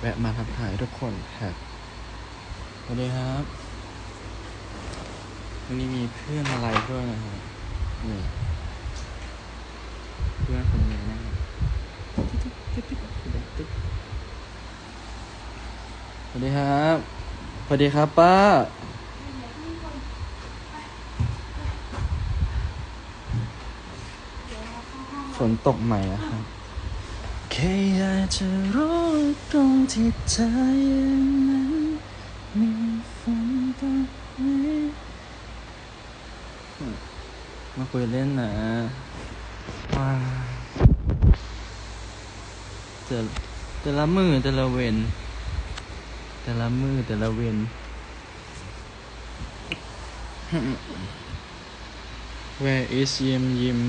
แวะมาทักทายทุกคนครับสวัสดีครับ วันนี้มีเพื่อนอะไรด้วยนะครับนี่เพื่อนคนนี้นะสวัสดีครับสวัสดีครับป้าฝนตกใหม่อะครับ แค่อยากจะรู้ตรงที่ใจนั้นมีฝันตกไหมมาคุยเล่นนะว้าแต่แต่ละมือแต่ละเวนแต่ละมือแต่ละเวน Where is ยิมยิม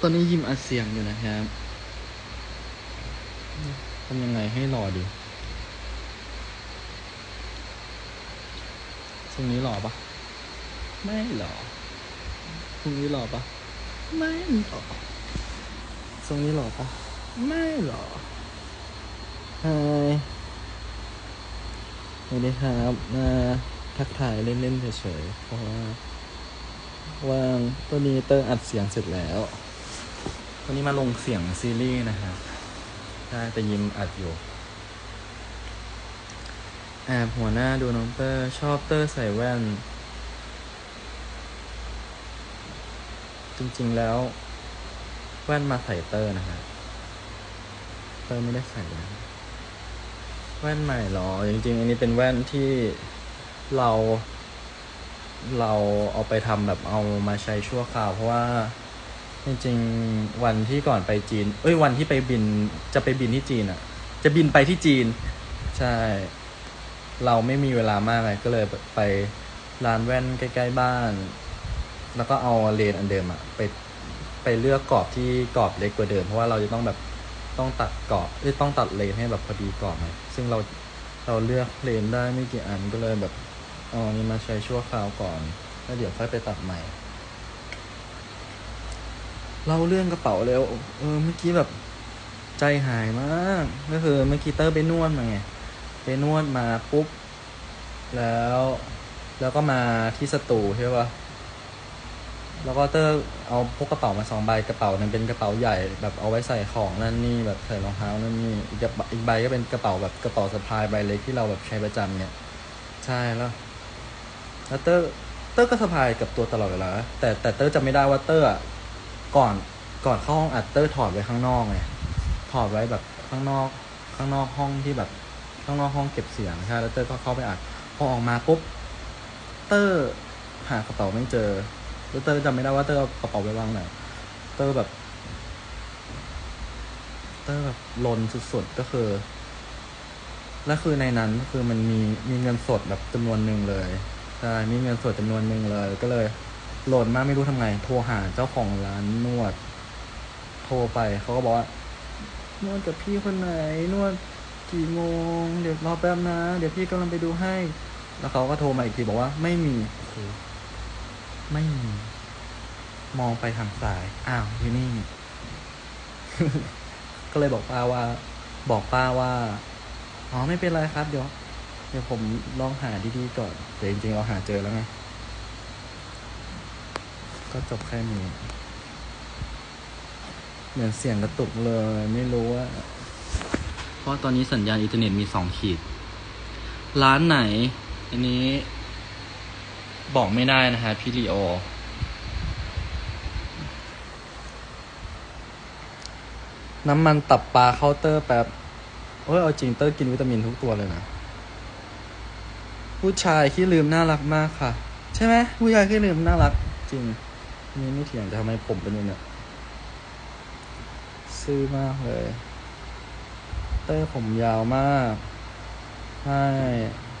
ตอนนี้ยิมอัดเสียงอยู่นะครับ ทำยังไงให้หล่อดีทรงนี้หล่อปะไม่หล่อทรงนี้หล่อปะไม่หล่อทรงนี้หล่อปะไม่หล่อฮายสวัสดีครับมาทักทายเล่นๆเฉยๆเพราะว่าว่างตัวนี้เตอร์อัดเสียงเสร็จแล้ววันนี้มาลงเสียงซีรีส์นะครับ ใช่แต่ยิมอัดอยู่แอบหัวหน้าดูน้องเตอร์ ชอบเตอร์ใส่แว่น จริงๆแล้ว แว่นมาใส่เตอร์นะฮะเตอร์ไม่ได้ใส่นะแว่นใหม่เหรอ จริงๆ อันนี้เป็นแว่นที่เรา เราเอาไปทำแบบเอามาใช้ชั่วคราวเพราะว่า จริงๆวันที่ก่อนไปจีน เอ้ยวันที่ไปบินจะไปบินที่จีนอะ่ะ จะบินไปที่จีน ใช่ เราไม่มีเวลามากเลยก็เลยไปร้านแว่นใกล้ๆบ้าน แล้วก็เอาเลนอันเดิมอะไปไปเลือกกรอบที่กรอบเล็กกว่าเดิม เพราะว่าเราจะต้องแบบต้องตัดกรอบเอ้ยต้องตัดเลนให้แบบพอดีกรอบไงซึ่งเราเราเลือกเลนได้ไม่กี่อันก็เลยแบบเอาอันนี้มาใช้ชั่วคราวก่อน แล้วเดี๋ยวค่อยไปตัดใหม่ เล่าเรื่องกระเป๋าแล้วเออเมื่อกี้แบบใจหายมากก็คือเมื่อกี้เตอร์ไปนวดมาไงไปนวดมาปุ๊บ แล้ว แล้วก็มาที่สตูใช่ปะแล้วก็เตอร์เอาพกกระเป๋ามาสองใบกระเป๋านั้นเป็นกระเป๋าใหญ่แบบเอาไว้ใส่ของนั่นนี่แบบใส่รองเท้านั่นนี่อีกอีกใบก็เป็นกระเป๋าแบบกระเป๋าสะพายใบเล็กที่เราแบบใช้ประจำเนี่ยใช่แล้วแล้วเตอร์เตอร์ก็สะพายกับตัวตลอดเวลาแต่แต่เตอร์จำไม่ได้ว่าเตอร์อะ ก่อนก่อนเข้าห้องอัดเตอร์ถอดไว้ข้างนอกไงถอดไว้แบบข้างนอก ข้างนอกห้องที่แบบข้างนอกห้องเก็บเสียงใช่แล้วเตอร์ก็เข้าไปอัดพอออกมาปุ๊บเตอร์หากระเป๋าไม่เจอแล้วเตอร์จำไม่ได้ว่าเตอร์เอากระเป๋าไปวางไหนเตอร์แบบ เตอร์แบบลนสุดๆก็คือและคือในนั้นก็คือมันมีมีเงินสดแบบจำนวนหนึ่งเลยใช่มีเงินสดจำนวนหนึ่งเลยก็เลย หลดมากไม่รู้ทำไง โทรหาเจ้าของร้านนวด โทรไปเขาก็บอกว่านวดกับพี่คนไหน นวดกี่โมง เดี๋ยวรอแป๊บนะ เดี๋ยวพี่กำลังไปดูให้ แล้วเขาก็โทรมาอีกทีบอกว่าไม่มีโอ้โหไม่มี มองไปทางซ้าย อ้าวที่นี่ ก็เลยบอกป้าว่า บอกป้าว่า อ๋อไม่เป็นไรครับ เดี๋ยว เดี๋ยวผมลองหาดีๆก่อนแต่จริงๆเราหาเจอแล้วไง ก็จบแค่นี้เหมือนเสียงกระตุกเลย ไม่รู้ว่า เพราะตอนนี้สัญญาณอินเทอร์เน็ตมีสองขีด ร้านไหน อันนี้บอกไม่ได้นะฮะพี่ลีโอ น้ำมันตับปลาเคาน์เตอร์แป๊บโอ้ยเอาจริงเตอร์กินวิตามินทุกตัวเลยนะ ผู้ชายขี้ลืมน่ารักมากค่ะ ใช่ไหมผู้ชายขี้ลืมน่ารักจริง นี่ไม่เถียงแต่ทำไมผมเป็นอย่างนี้เนี่ยซื่อมากเลย เตอร์ผมยาวมากใช่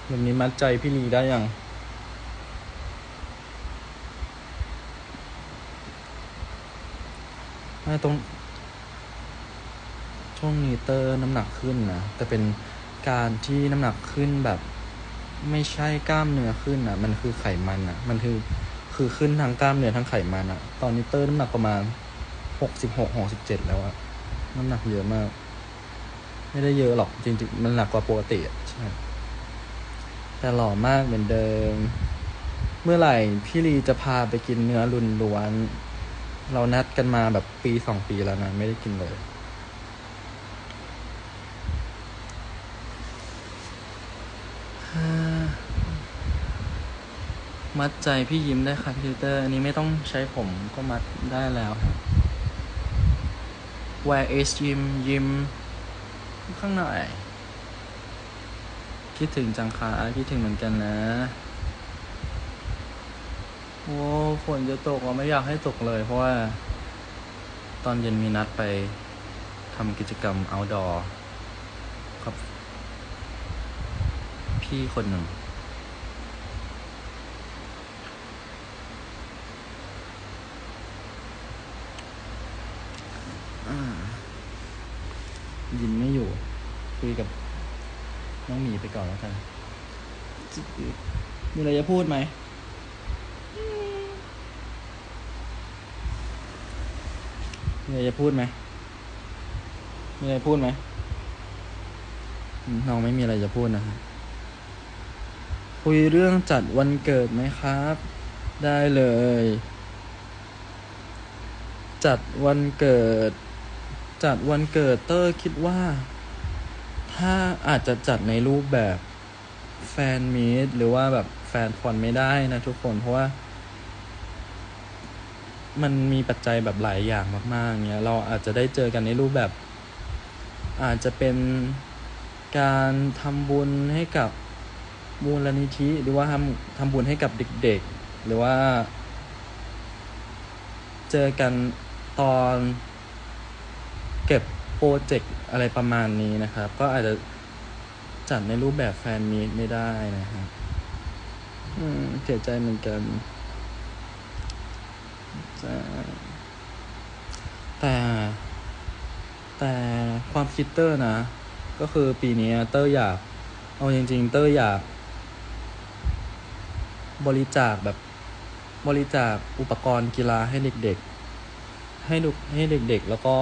แบบนี้มัดใจพี่ลีได้ยังไม่ตรงช่วงนี้เตอร์น้ำหนักขึ้นนะ แต่เป็นการที่น้ำหนักขึ้นแบบ ไม่ใช่กล้ามเนื้อขึ้นอะมันคือไขมันอะมันคือ คือขึ้นทั้งกล้ามเนื้อทั้งไขมันอะตอนนี้เตอร์น้ำหนักประมาณหกสิบหกหกสิบเจ็ดแล้วอะน้ำหนักเยอะมาก ไม่ได้เยอะหรอกจริงๆ มันหนักกว่าปกติอะใช่ แต่หล่อมากเหมือนเดิม เมื่อไหร่พี่ลีจะพาไปกินเนื้อลุนล้วน เรานัดกันมาแบบปีสองปีแล้วนะ ไม่ได้กินเลย มัดใจพี่ยิ้มได้ค่ะพี่ติวเตอร์ อันนี้ไม่ต้องใช้ผมก็มัดได้แล้วครับ Where is ยิมยิมข้างหน่อย คิดถึงจังค่ะคิดถึงเหมือนกันนะโอ้ฝนจะตกเราไม่อยากให้ตกเลย เพราะว่า ตอนเย็นมีนัดไปทำกิจกรรม outdoor กับ พี่คนหนึ่ง ยินไม่อยู่ คุยกับน้องหมีไปก่อนแล้วกันมีอะไรจะพูดไหมมีอะไรจะพูดไหมมีอะไรพูดไหมน้องไม่มีอะไรจะพูดนะครับคุยเรื่องจัดวันเกิดไหมครับ ได้เลย จัดวันเกิด จัดวันเกิดเตอร์คิดว่า ถ้าอาจจะจัดในรูปแบบแฟนมีตหรือว่าแบบแฟนคอนไม่ได้นะทุกคนเพราะว่า มันมีปัจจัยแบบหลายอย่างมากๆเงี้ยเราอาจจะได้เจอกันในรูปแบบ อาจจะเป็นการทำบุญให้กับมูลนิธิหรือว่าทำทำบุญให้กับเด็กๆ หรือว่า เจอกันตอน เก็บโปรเจกต์อะไรประมาณนี้นะครับ ก็อาจจะจัดในรูปแบบแฟนมีตไม่ได้นะครับอืมเสียใจเหมือนกันแต่แต่ความคิดเตอร์นะ ก็คือปีนี้เตอร์อยาก เอาจริง ๆ เตอร์อยาก บริจาคแบบบริจาคอุปกรณ์กีฬาให้เด็ก ๆ ให้ดูให้เด็กๆ แล้วก็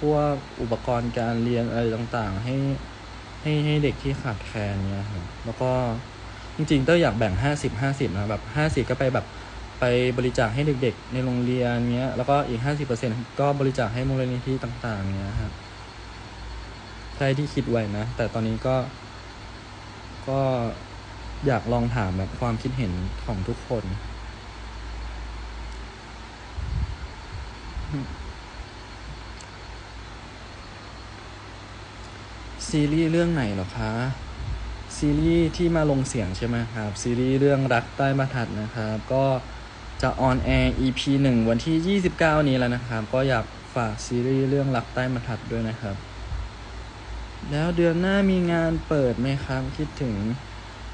พวกอุปกรณ์การเรียนอะไรต่างๆ ให้ให้ให้เด็กที่ขาดแคลนเนี่ยครับแล้วก็จริงๆเต้ยอยากแบ่งห้าสิบห้าสิบนะแบบห้าสิบก็ไปแบบไปบริจาคให้เด็ก ๆ ในโรงเรียนเงี้ยแล้วก็อีกห้าสิบเปอร์เซ็นก็บริจาคให้มูลนิธิต่าง ๆเงี้ยครับใช่ที่คิดไว้นะ แต่ตอนนี้ก็ ก็อยากลองถามแบบความคิดเห็นของทุกคน ซีรีส์เรื่องไหนหรอคะ ซีรีส์ที่มาลงเสียงใช่ไหมครับ ซีรีส์เรื่องรักใต้บรรทัดนะครับ ก็จะออนแอร์ EP 1วันที่ 29 นี้แล้วนะครับ ก็อยากฝากซีรีส์เรื่องรักใต้บรรทัดด้วยนะครับ แล้วเดือนหน้ามีงานเปิดไหมครับ คิดถึง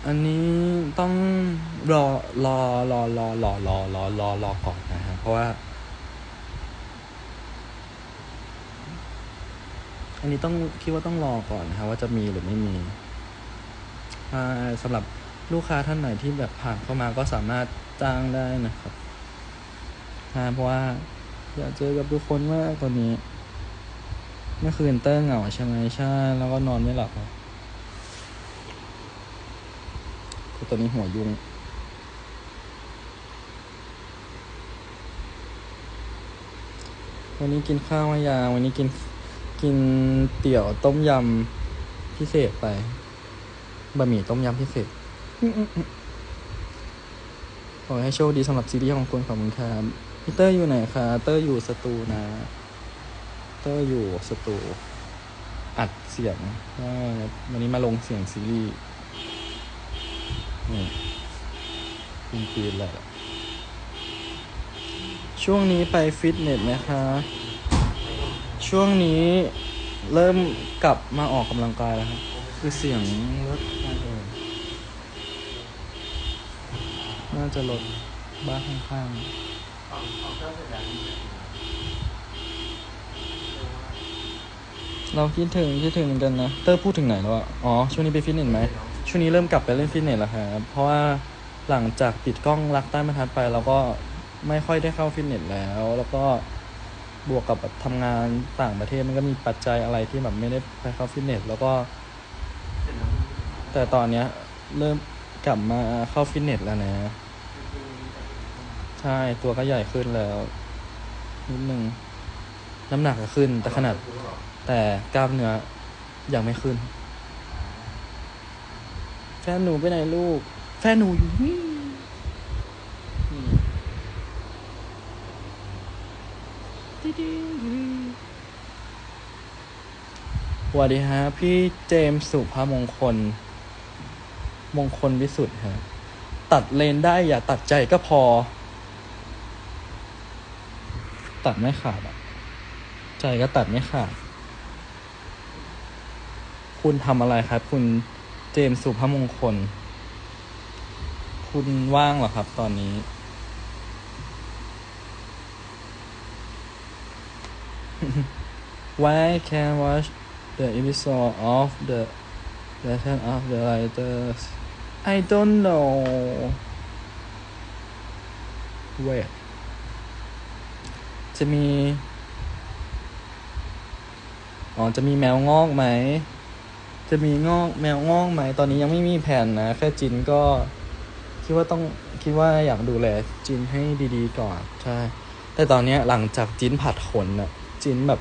อันนี้ต้องรอรอรอรอรอรอรอรอรอก่อนนะครับเพราะว่า อันนี้ต้องคิดว่าต้องรอก่อนนะครับว่าจะมีหรือไม่มีอ่าสำหรับลูกค้าท่านไหนที่แบบผ่านเข้ามาก็สามารถจ้างได้นะครับอ่าเพราะว่าอยากเจอกับทุกคนมากตอนนี้เมื่อคืนเต้งเหงาใช่ไหมใช่แล้วก็นอนไม่หลับครับคือตอนนี้หัวยุงวันนี้กินข้าวมายาวันนี้กิน กินเตี๋ยวต้มยำพิเศษไปบะหมี่ต้มยำพิเศษขอให้โชคดีสำหรับซีรีส์ของคุณขอบคุณครับพี่เตอร์อยู่ไหนคะเตอร์อยู่สตูนะ เตอร์อยู่สตู อัดเสียงวันนี้มาลงเสียงซีรีส์นี่ปีนปีนแหละช่วงนี้ไปฟิตเนสไหมคะ ช่วงนี้เริ่มกลับมาออกกำลังกายแล้วครับ คือเสียงรถน่าจะน่าจะลดบ้านข้างๆเราคิดถึงคิดถึงเหมือนกันนะ เตอร์พูดถึงไหนแล้วอะอ๋อ ช่วงนี้ไปฟิตเนสไหม ช่วงนี้เริ่มกลับไปเล่นฟิตเนสแล้วครับ เพราะว่าหลังจากปิดกล้องรักใต้บรรทัดไปเราก็ไม่ค่อยได้เข้าฟิตเนสแล้ว แล้วก็ บวกกับแบบทำงานต่างประเทศมันก็มีปัจจัยอะไรที่แบบไม่ได้ไปเข้าฟิตเนสแล้วก็ แต่ตอนเนี้ย เริ่มกลับมาเข้าฟิตเนสแล้วนะ ใช่ตัวก็ใหญ่ขึ้นแล้วนิดนึงน้ำหนักก็ขึ้น แต่ขนาด แต่กล้ามเนื้อยังไม่ขึ้น แฟนหนูไปไหนลูก แฟนหนูอยู่นี่นี่ติ๊ดๆ สวัสดีฮะ พี่เจมส์สุภามงคล มงคลวิสุทธ์ฮะ ตัดเลนได้อย่าตัดใจก็พอ ตัดไม่ขาดอะใจก็ตัดไม่ขาด คุณทำอะไรครับ คุณเจมส์สุภมงคล คุณว่างเหรอครับตอนนี้ Why can't watch the episode of the Legend of the Writers I don't know Wait จะมี อ๋อ จะมีแมวงอกไหม จะมีงอกแมวงอกไหม ตอนนี้ยังไม่มีแผนนะ แค่จินก็คิดว่าต้องคิดว่าอยากดูแลจินให้ดีๆก่อน ใช่ แต่ตอนนี้หลังจากจินผัดขนอะ จินแบบ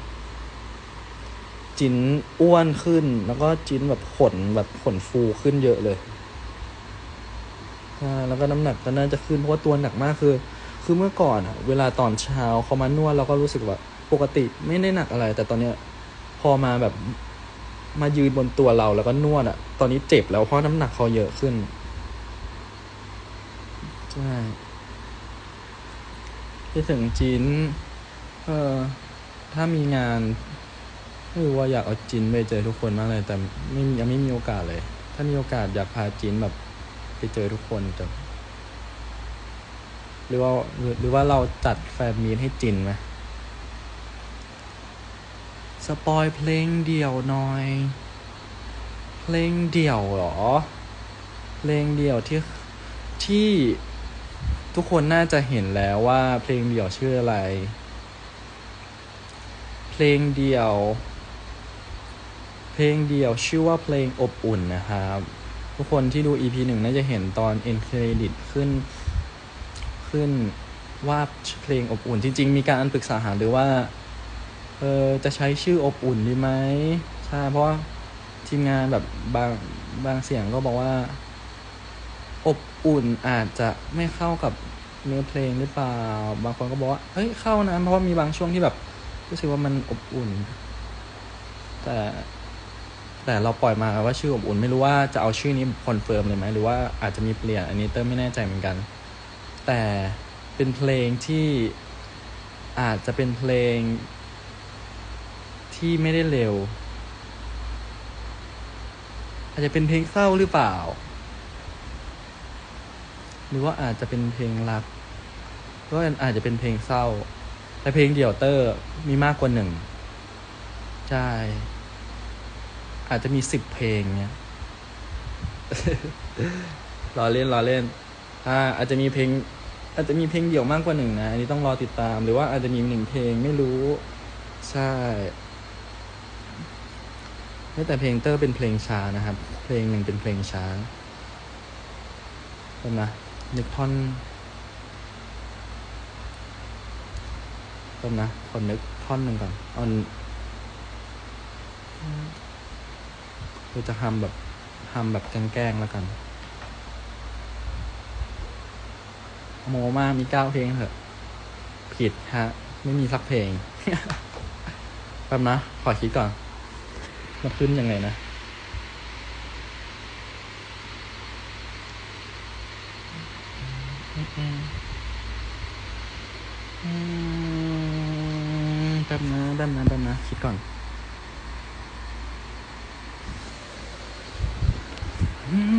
จินอ้วนขึ้น แล้วก็จินแบบขนแบบขนฟูขึ้นเยอะเลยใช่แล้วก็น้ำหนักก็น่าจะขึ้นเพราะว่าตัวหนักมากคือ คือเมื่อก่อนอะเวลาตอนเช้าเขามานวดเราก็รู้สึกว่าปกติไม่ได้หนักอะไร แต่ตอนเนี้ยพอมาแบบมายืนบนตัวเราแล้วก็นวดอะตอนนี้เจ็บแล้วเพราะน้ำหนักเขาเยอะขึ้นใช่ที่ถึงจินเออ ถ้ามีงานไม่รู้ว่าอยากเอาจินไปเจอทุกคนมากเลย แต่ไม่ยังไม่มีโอกาสเลย ถ้ามีโอกาสอยากพาจินแบบไปเจอทุกคนแต่หรือว่าหรือว่าเราจัดแฟนมีให้จินไหมสปอยเพลงเดี่ยวหน่อย เพลงเดี่ยวเหรอ เพลงเดี่ยวที่ที่ทุกคนน่าจะเห็นแล้วว่าเพลงเดี่ยวชื่ออะไร ลงเดี่ยว เพลงเดี่ยวชื่อว่าเพลงอบอุ่นนะครับ ทุกคนที่ดู EP หนึ่งน่าจะเห็นตอน end credit ขึ้น ขึ้นว่าเพลงอบอุ่นจริง ๆ มีการปรึกษาหาหรือว่า เออจะใช้ชื่ออบอุ่นดีไหมใช่เพราะทีมงานแบบบางบางเสียงก็บอกว่า อบอุ่นอาจจะไม่เข้ากับเนื้อเพลงหรือเปล่า บางคนก็บอกว่าเฮ้ยเข้านะเพราะว่ามีบางช่วงที่แบบ รู้สึกว่ามันอบอุ่น แต่แต่เราปล่อยมาว่าชื่ออบอุ่นไม่รู้ว่าจะเอาชื่อนี้คอนเฟิร์มเลยไหมหรือว่าอาจจะมีเปลี่ยนอันนี้เติมไม่แน่ใจเหมือนกัน แต่เป็นเพลงที่อาจจะเป็นเพลงที่ไม่ได้เร็ว อาจจะเป็นเพลงเศร้าหรือเปล่า หรือว่าอาจจะเป็นเพลงรักหรือว่าอาจจะเป็นเพลงเศร้า แต่เพลงเดี่ยวเตอร์มีมากกว่าหนึ่งใช่ อาจจะมีสิบเพลงเนี้ยรอเล่นรอเล่น อ่า อาจจะมีเพลง อาจจะมีเพลงเดี่ยวมากกว่าหนึ่งนะ อันนี้ต้องรอติดตาม หรือว่าอาจจะมีหนึ่งเพลงไม่รู้ ใช่แต่เพลงเตอร์เป็นเพลงช้านะครับ เพลงหนึ่งเป็นเพลงช้าเป็นนะนึกท่อน เป็นนะขอนึกท่อนหนึ่งก่อนเอาเราจะทำแบบทำแบบแกล้งๆแล้วกัน โมมากมีเก้าเพลงเถอะ ผิดฮะ ไม่มีสักเพลงแป๊บนะ ขอคิดก่อน มันขึ้นยังไงนะอืม แป๊บนะแป๊บนะแป๊บนะคิดก่อนอืม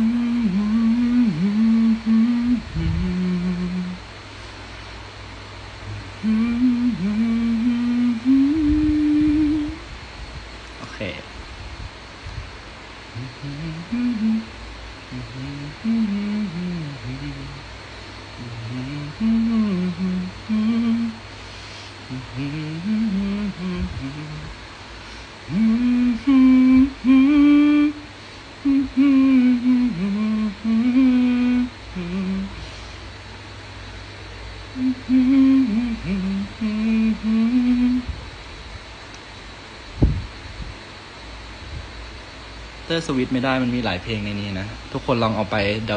เตอร์สวิตไม่ได้มันมีหลายเพลงในนี้นะ ทุกคนลองเอาไป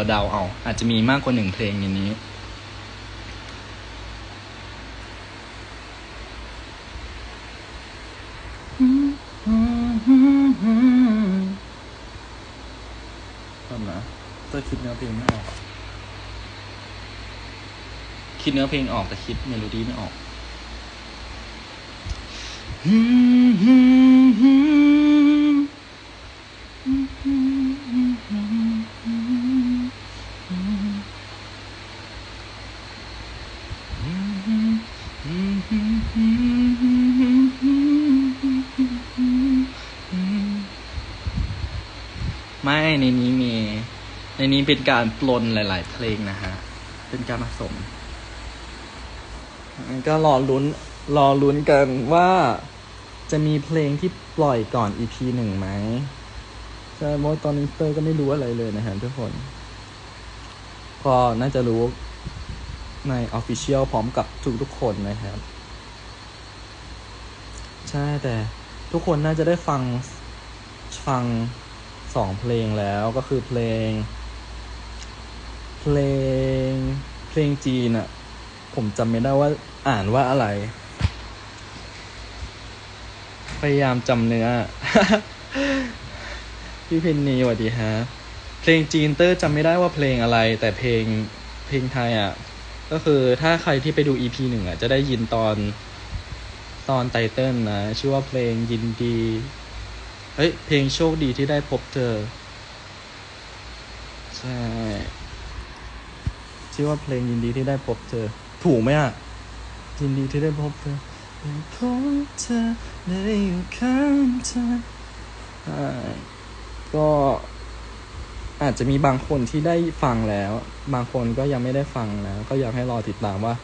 เดาๆเอา อาจจะมีมากกว่าหนึ่งเพลงในนี้ตอนนะเตอร์คิดเนื้อเพลงไม่ออก คิดเนื้อเพลงออกแต่คิดเมโลดี้ไม่ออกไม่ในนี้มี ในนี้ เป็นการปลนหลาย ๆ เพลงนะฮะ เป็นการผสมก็รอลุ้นรอลุ้นกันว่าจะมีเพลงที่ปล่อยก่อน EP หนึ่งไหมใช่เพราะตอนนี้เตอร์ก็ไม่รู้อะไรเลยนะฮะทุกคน ก็น่าจะรู้ใน Official พร้อมกับทุกๆคนนะครับ ใช่แต่ทุกคนน่าจะได้ฟังฟังสองเพลงแล้วก็คือเพลง เพลงเพลงจีนอะผมจำไม่ได้ว่าอ่านว่าอะไร พยายามจำเนื้อ พี่เพนนีสวัสดีฮะ เพลงจีนเตอร์จำไม่ได้ว่าเพลงอะไร แต่เพลงเพลงไทยอะก็คือถ้าใครที่ไปดู EP หนึ่งอะจะได้ยินตอนตอนไตเติ้ลนะ ชื่อว่าเพลงยินดี เฮ้ย เพลงโชคดีที่ได้พบเธอ ใช่ ชื่อว่าเพลงยินดีที่ได้พบเธอ ถูกไหมอะ ยินดีที่ได้พบเธอได้พบเธอได้อยู่ข้างเธอใช่ก็อาจจะมีบางคนที่ได้ฟังแล้ว บางคนก็ยังไม่ได้ฟังนะก็อยากให้รอติดตามว่า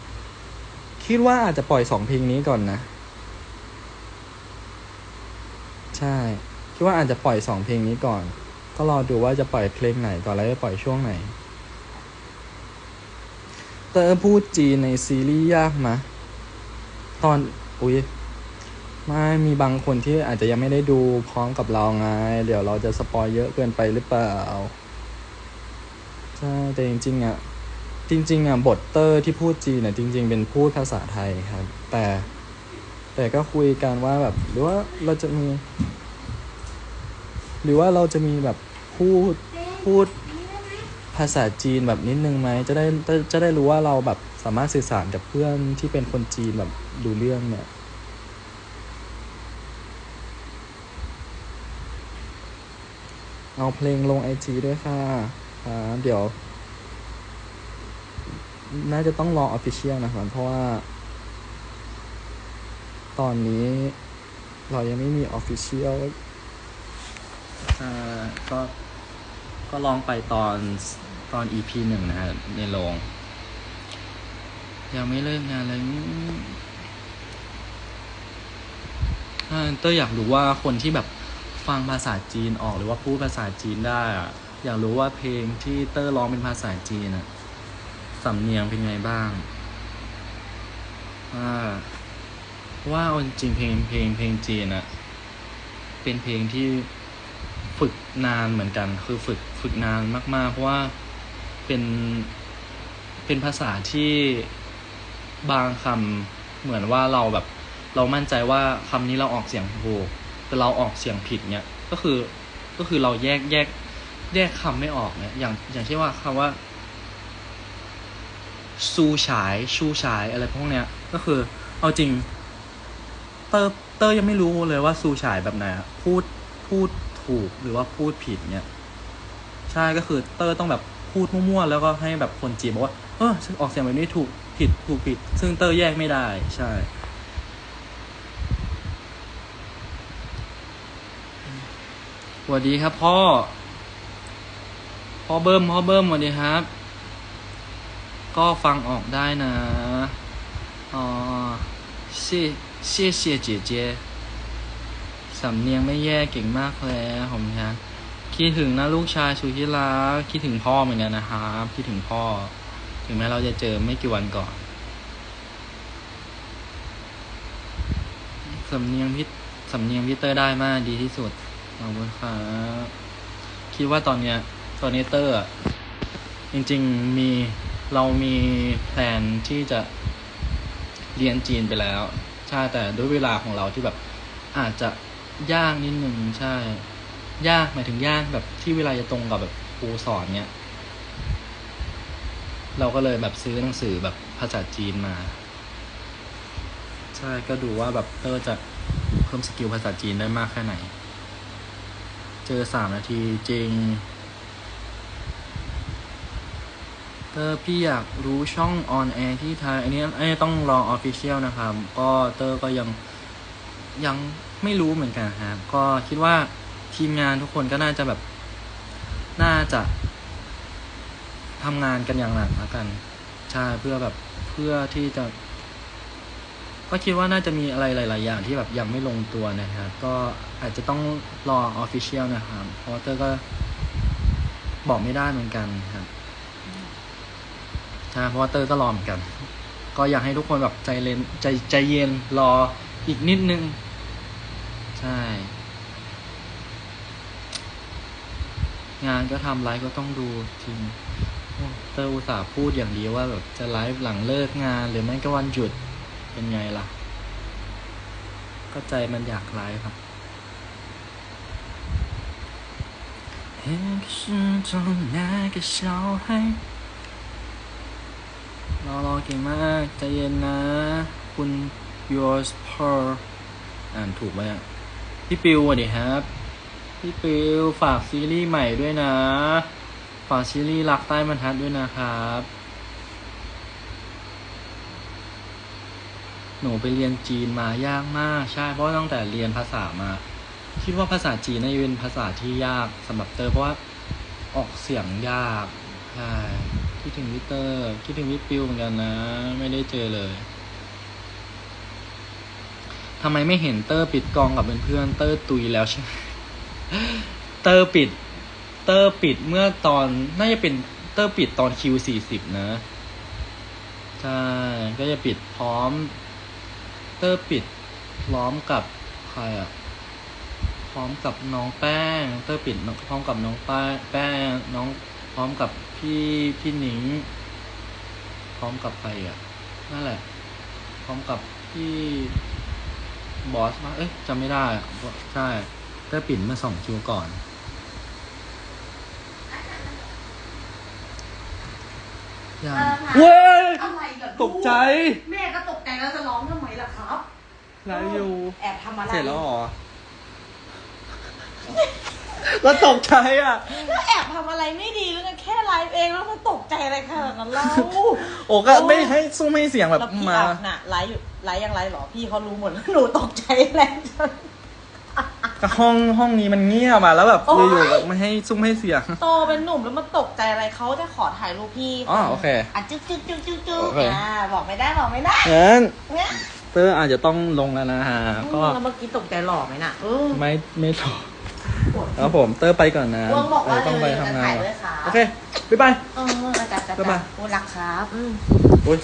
คิดว่าอาจจะปล่อยสองเพลงนี้ก่อนนะ ใช่ คิดว่าอาจจะปล่อยสองเพลงนี้ก่อน ก็รอดูว่าจะปล่อยเพลงไหนก่อนแล้วจะปล่อยช่วงไหน เตอร์พูดจีนในซีรีส์ยากมะตอน อุ้ยไม่มีบางคนที่อาจจะยังไม่ได้ดูพร้อมกับเราไง เดี๋ยวเราจะสปอยเยอะเกินไปหรือเปล่า ใช่ แต่จริงๆอะ จริง ๆอะบทเตอร์ที่พูดจีนอะจริง ๆ เป็นพูดภาษาไทยครับ แต่ แต่ก็คุยกันว่าแบบ หรือว่าเราจะมี หรือว่าเราจะมีแบบพูดพูด ภาษาจีนแบบนิดนึงไหมจะได้จะได้รู้ว่าเราแบบสามารถสื่อสารกับเพื่อนที่เป็นคนจีนแบบดูเรื่องเนี่ยเอาเพลงลงไอจีด้วยค่ะครับเดี๋ยว น่าจะต้องรอออฟฟิเชียลนะครับ เพราะว่า ตอนนี้เรายังไม่มีออฟฟิเชียลอ่าก็ ก็ลองไปตอนตอน EP หนึ่งนะฮะในโรงยังไม่เลิกงานเลยเต้ยอยากรู้ว่าคนที่แบบฟังภาษาจีนออกหรือว่าพูดภาษาจีนได้อะอยากรู้ว่าเพลงที่เต้ยร้องเป็นภาษาจีนอะสำเนียงเป็นไงบ้างอ่าว่าจริงเพลงเพลงเพลงจีนอะเป็นเพลงที่ ฝึกนานเหมือนกัน คือฝึกฝึกนานมาก ๆ เพราะว่าเป็นเป็นภาษาที่บางคำเหมือนว่าเราแบบเรามั่นใจว่าคำนี้เราออกเสียงถูกแต่เราออกเสียงผิดเนี่ยก็คือก็คือเราแยกแยกแยกคำไม่ออกเนี่ยอย่างอย่างเช่นว่าคำว่าซูฉายชูฉายอะไรพวกเนี้ยก็คือเอาจริงเตอร์เตอร์ยังไม่รู้เลยว่าซูฉายแบบไหนพูดพูด ถูกหรือว่าพูดผิดเนี่ย ใช่ก็คือเตอร์ต้องแบบพูดมั่วๆแล้วก็ให้แบบคนจีนบอกว่า เออฉันออกเสียงแบบนี้ถูกผิดถูกผิด ซึ่งเตอร์แยกไม่ได้ ใช่ สวัสดีครับพ่อ พ่อเบิ้มพ่อเบิ้มสวัสดีครับ ก็ฟังออกได้นะ อ๋อ 谢谢谢姐姐 สำเนียงไม่แย่เก่งมากแล้วผมนะคิดถึงนะลูกชายสุดที่รักคิดถึงพ่อเหมือนกันนะครับคิดถึงพ่อ ถึงแม้เราจะเจอไม่กี่วันก่อนสำเนียงพี่สำเนียงพี่เตอร์ได้มากดีที่สุดขอบคุณครับคิดว่าตอนเนี้ยตอนนี้เตอร์จริง ๆ มีเรามีแผนที่จะเรียนจีนไปแล้ว ใช่แต่ด้วยเวลาของเราที่แบบอาจจะ ยากนิดหนึ่งใช่ ยากหมายถึงยากแบบที่เวลาจะตรงกับแบบครูสอนเนี้ยเราก็เลยแบบซื้อหนังสือแบบภาษาจีนมา ใช่ก็ดูว่าแบบเตอร์จะเพิ่มสกิลภาษาจีนได้มากแค่ไหน เจอสามนาทีจริงเตอร์พี่อยากรู้ช่องออนแอร์ที่ไทย อันนี้อันนี้ต้องรอออฟฟิเชียลนะครับ ก็เตอร์ก็ยังยัง ไม่รู้เหมือนกันครับ ก็คิดว่าทีมงานทุกคนก็น่าจะแบบ น่าจะทำงานกันอย่างหนักแล้วกันใช่เพื่อแบบเพื่อที่จะ ก็คิดว่าน่าจะมีอะไรหลาย ๆ อย่างที่แบบยังไม่ลงตัวนะครับ ก็อาจจะต้องรอออฟฟิเชียลนะครับเพราะว่าเตอร์ก็บอกไม่ได้เหมือนกันครับใช่เพราะว่าเตอร์ก็รอเหมือนกัน ก็อยากให้ทุกคนแบบใจเย็นใจใจเย็นรออีกนิดนึง ใช่ งานก็ทำไลฟ์ก็ต้องดูจริงโอ้เตอร์อุตส่าห์พูดอย่างดีว่าแบบจะไลฟ์หลังเลิกงาน หรือไม่ก็วันหยุดเป็นไงล่ะ ก็ใจมันอยากไลฟ์ครับ那个时钟，那个小孩。รอรอเก่งมากใจเย็นนะ คุณ yours per อ่านถูกไหมอ่ะ พี่ปิวสวัสดีครับ พี่ปิวฝากซีรีส์ใหม่ด้วยนะ ฝากซีรีส์รักใต้บรรทัดด้วยนะครับ หนูไปเรียนจีนมายากมาก ใช่ เพราะตั้งแต่เรียนภาษามา คิดว่าภาษาจีนน่าจะเป็นภาษาที่ยากสำหรับเตอร์เพราะว่าออกเสียงยากใช่คิดถึงวิเตอร์ คิดถึงวิปิวเหมือนกันนะ ไม่ได้เจอเลย ทำไมไม่เห็นเตอร์ปิดกองกับเพื่อนๆเตอร์ตุยแล้วใช่ไหมเตอร์ปิด เตอร์ปิดเมื่อตอนน่าจะเป็นเตอร์ปิดตอนคิวสี่สิบนะใช่ก็จะปิดพร้อม เตอร์ปิดพร้อมกับใครอะพร้อมกับน้องแป้ง เตอร์ปิดพร้อมกับน้องแป้าแป้งน้องพร้อมกับพี่พี่หนิง พร้อมกับใครอะนั่นแหละ พร้อมกับพี่ บอสมาเอ้ยจำไม่ได้อะใช่เตอร์ปิดเมื่อสองคิวก่อน ยังเออค่ะเว้ยอะไรกับตกใจ แม่ก็ตกใจแล้วจะร้องทำไมล่ะครับ ไลฟ์อยู่ แอบทำอะไร เสร็จแล้วเหรอ แล้วตกใจอะ แล้วแอบทำอะไรไม่ดีแล้วกันแค่ไลฟ์เองแล้วมันตกใจอะไรขนาดนั้นเล่าโอ้ก็ไม่ให้สู้ไม่ให้เสียงแบบแล้วพี่มา อับน่ะไลฟ์อยู่ไลฟ์ยังไลฟ์เหรอพี่เขารู้หมดแล้วหนูตกใจแรงจนก็ห้องห้องนี้มันเงียบอะแล้วแบบโอ๊ยอยู่ๆแบบไม่ให้ซุ้มให้เสียง โตเป็นหนุ่มแล้วมันตกใจอะไรเขาจะขอถ่ายรูปพี่อ๋อโอเคอะจุ๊กจุ๊กจุ๊กจุ๊กจุ๊กโอเค อ่าบอกไม่ได้บอกไม่ได้งั้นเนี่ยเตอร์อาจจะต้องลงแล้วนะฮะก็แล้วเมื่อกี้ตกใจหล่อไหมน่ะเออไม่ไม่ถอด ครับผมเตอร์ไปก่อนนะวงบอกว่าเต้องไปเร็วๆทำงาจะถ่ายนด้วยค่ะโอเค บ๊ายบาย เอออาจารย์จะบ๊ายบายพูดรักครับอืมโอ้ย